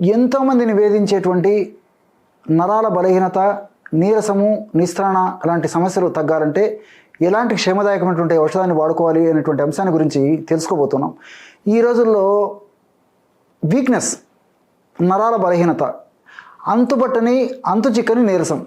ఎంతోమందిని వేధించేటువంటి నరాల బలహీనత నీరసము నిస్త్రాణ లాంటి సమస్యలు తగ్గాలంటే ఎలాంటి క్షేమదాయకమైనటువంటి ఔషధాన్ని వాడుకోవాలి అనేటువంటి అంశాన్ని గురించి తెలుసుకోబోతున్నాం. ఈ రోజుల్లో వీక్నెస్ నరాల బలహీనత అంతుపట్టని అంతు చిక్కని నీరసం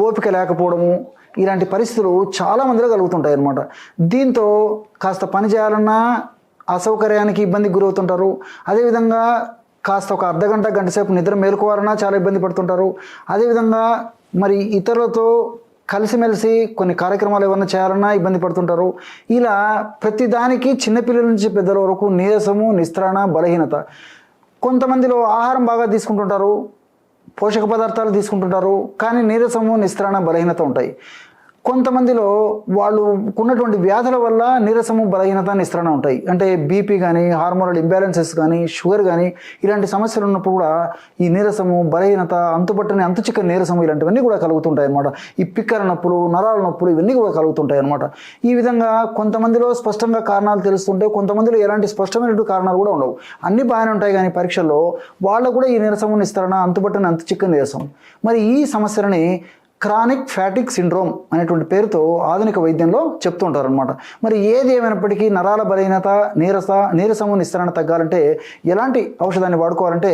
ఓపిక లేకపోవడము ఇలాంటి పరిస్థితులు చాలా మందిలో కలుగుతుంటాయి అన్నమాట. దీంతో కాస్త పని చేయాలన్నా అసౌకర్యానికి ఇబ్బందికి గురవుతుంటారు. అదేవిధంగా కాస్త ఒక అర్ధ గంట గంట సేపు నిద్ర మేలుకోవాలన్నా చాలా ఇబ్బంది పడుతుంటారు. అదేవిధంగా మరి ఇతరులతో కలిసిమెలిసి కొన్ని కార్యక్రమాలు ఏమన్నా చేయాలన్నా ఇబ్బంది పడుతుంటారు. ఇలా ప్రతిదానికి చిన్నపిల్లల నుంచి పెద్దల వరకు నీరసము నిస్త్రాణ బలహీనత. కొంతమందిలో ఆహారం బాగా తీసుకుంటుంటారు పోషక పదార్థాలు తీసుకుంటుంటారు కానీ నీరసము నిస్త్రాణ బలహీనత ఉంటాయి. కొంతమందిలో వాళ్ళు ఉన్నటువంటి వ్యాధుల వల్ల నీరసము బలహీనత నిస్త్రణ ఉంటాయి. అంటే బీపీ కానీ హార్మోనల్ ఇంబ్యాలెన్సెస్ కానీ షుగర్ కానీ ఇలాంటి సమస్యలు ఉన్నప్పుడు కూడా ఈ నీరసము బలహీనత అంతుపట్టని అంతుచిక్కని నీరసము ఇలాంటివన్నీ కూడా కలుగుతుంటాయి అనమాట ఈ పిక్కల నొప్పులు నరాల నొప్పులు ఇవన్నీ కూడా కలుగుతుంటాయి అనమాట ఈ విధంగా కొంతమందిలో స్పష్టంగా కారణాలు తెలుస్తుంటే కొంతమందిలో ఎలాంటి స్పష్టమైనటువంటి కారణాలు కూడా ఉండవు. అన్ని బాగానే ఉంటాయి కానీ పరీక్షల్లో వాళ్ళు కూడా ఈ నీరసము నిస్తరణ అంతుపట్టని అంతుచిక్కని నీరసం. మరి ఈ సమస్యలని క్రానిక్ ఫ్యాటిక్ సిండ్రోమ్ అనేటువంటి పేరుతో ఆధునిక వైద్యంలో చెప్తుంటారు అనమాట మరి ఏది ఏమైనప్పటికీ నరాల బలహీనత నీరస నీరసము నిస్తరణ తగ్గాలంటే ఎలాంటి ఔషధాన్ని వాడుకోవాలంటే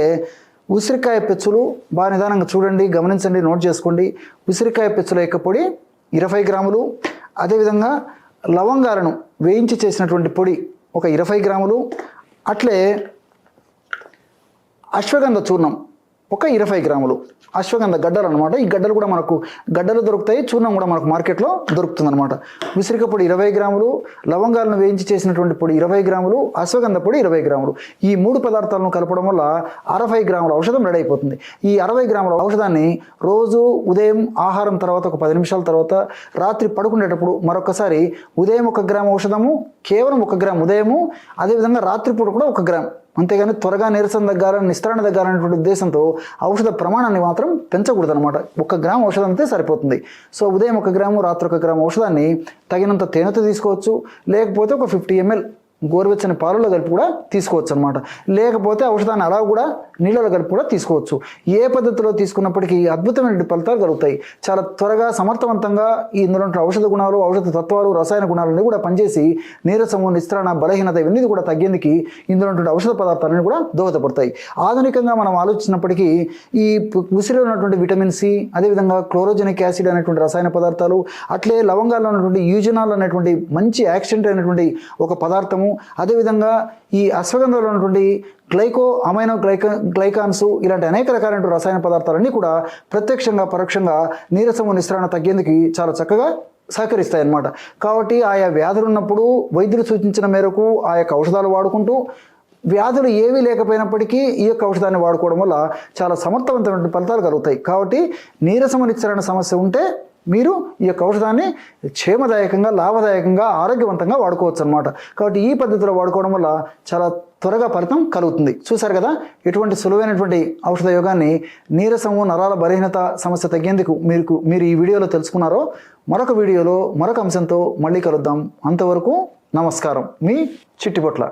ఉసిరికాయ పెచ్చులు బాగా నిదానంగా చూడండి గమనించండి నోట్ చేసుకోండి. ఉసిరికాయ పెచ్చుల యొక్క పొడి ఇరవై గ్రాములు అదేవిధంగా లవంగాలను వేయించి చేసినటువంటి పొడి ఒక ఇరవై గ్రాములు అట్లే అశ్వగంధ చూర్ణం ఒక ఇరవై గ్రాములు అశ్వగంధ గడ్డలు అనమాట ఈ గడ్డలు కూడా మనకు గడ్డలు దొరుకుతాయి చూర్ణం కూడా మనకు మార్కెట్లో దొరుకుతుంది అనమాట ఉసిరిక పొడి ఇరవై గ్రాములు లవంగాలను వేయించి చేసినటువంటి పొడి ఇరవై గ్రాములు అశ్వగంధ పొడి ఇరవై గ్రాములు. ఈ మూడు పదార్థాలను కలపడం వల్ల అరవై గ్రాముల ఔషధం రెడీ అయిపోతుంది. ఈ అరవై గ్రాముల ఔషధాన్ని రోజు ఉదయం ఆహారం తర్వాత ఒక పది నిమిషాల తర్వాత రాత్రి పడుకునేటప్పుడు మరొకసారి ఉదయం ఒక గ్రాము ఔషధము కేవలం ఒక గ్రాము ఉదయము అదేవిధంగా రాత్రిపూట కూడా ఒక గ్రామ్. అంతేగాని త్వరగా నీరసం తగ్గాలని నిస్తరణ తగ్గాలనేటువంటి ఉద్దేశంతో ఔషధ ప్రమాణాన్ని మాత్రం పెంచకూడదు అనమాట ఒక గ్రామ్ ఔషధం అంతే సరిపోతుంది. సో ఉదయం ఒక గ్రాము రాత్రి ఒక గ్రామ్ ఔషధాన్ని తగినంత తేనెతో తీసుకోవచ్చు. లేకపోతే ఒక ఫిఫ్టీ ఎంఎల్ గోరువెచ్చని పాలలో కలిపి కూడా తీసుకోవచ్చు అనమాట లేకపోతే ఔషధాన్ని అలా కూడా నీళ్ళలో కలిపి కూడా తీసుకోవచ్చు. ఏ పద్ధతిలో తీసుకున్నప్పటికీ అద్భుతమైన ఫలితాలు కలుగుతాయి. చాలా త్వరగా సమర్థవంతంగా ఈ ఇందులో ఔషధ గుణాలు ఔషధ తత్వాలు రసాయన గుణాలన్నీ కూడా పనిచేసి నీరసము నిస్త్రాణ బలహీనత ఇవన్నీ కూడా తగ్గేందుకు ఇందులో ఔషధ పదార్థాలన్నీ కూడా దోహదపడతాయి. ఆధునికంగా మనం ఆలోచించినప్పటికీ ఈ ఉసిరిలో ఉన్నటువంటి విటమిన్ సి అదేవిధంగా క్లోరోజెనిక్ యాసిడ్ అనేటువంటి రసాయన పదార్థాలు అట్లే లవంగాల్లో ఉన్నటువంటి యూజనాల్ అనేటువంటి మంచి యాక్సిడెంట్ అయినటువంటి ఒక పదార్థము అదేవిధంగా ఈ అశ్వగంధంలో ఉన్నటువంటి గ్లైకో అమైనో గ్లైక గ్లైకాన్స్ ఇలాంటి అనేక రకాలైన రసాయన పదార్థాలన్నీ కూడా ప్రత్యక్షంగా పరోక్షంగా నీరసము నిస్త్రణ తగ్గేందుకు చాలా చక్కగా సహకరిస్తాయి అన్నమాట కాబట్టి ఆయా వ్యాధులు ఉన్నప్పుడు వైద్యులు సూచించిన మేరకు ఆ యొక్క ఔషధాలు వాడుకుంటూ వ్యాధులు ఏవీ లేకపోయినప్పటికీ ఈ యొక్క ఔషధాన్ని వాడుకోవడం వల్ల చాలా సమర్థవంతమైన ఫలితాలు కలుగుతాయి. కాబట్టి నీరసము నిచ్చరణ సమస్య ఉంటే మీరు ఈ యొక్క ఔషధాన్ని క్షేమదాయకంగా లాభదాయకంగా ఆరోగ్యవంతంగా వాడుకోవచ్చు అనమాట కాబట్టి ఈ పద్ధతిలో వాడుకోవడం వల్ల చాలా త్వరగా ఫలితం కలుగుతుంది. చూశారు కదా? ఎటువంటి సులువైనటువంటి ఔషధ యోగాన్ని నీరసము నరాల బలహీనత సమస్య తగ్గేందుకు మీరు మీరు ఈ వీడియోలో తెలుసుకున్నారో మరొక వీడియోలో మరొక అంశంతో మళ్ళీ కలుద్దాం. అంతవరకు నమస్కారం. మీ చిట్టిపొట్ల.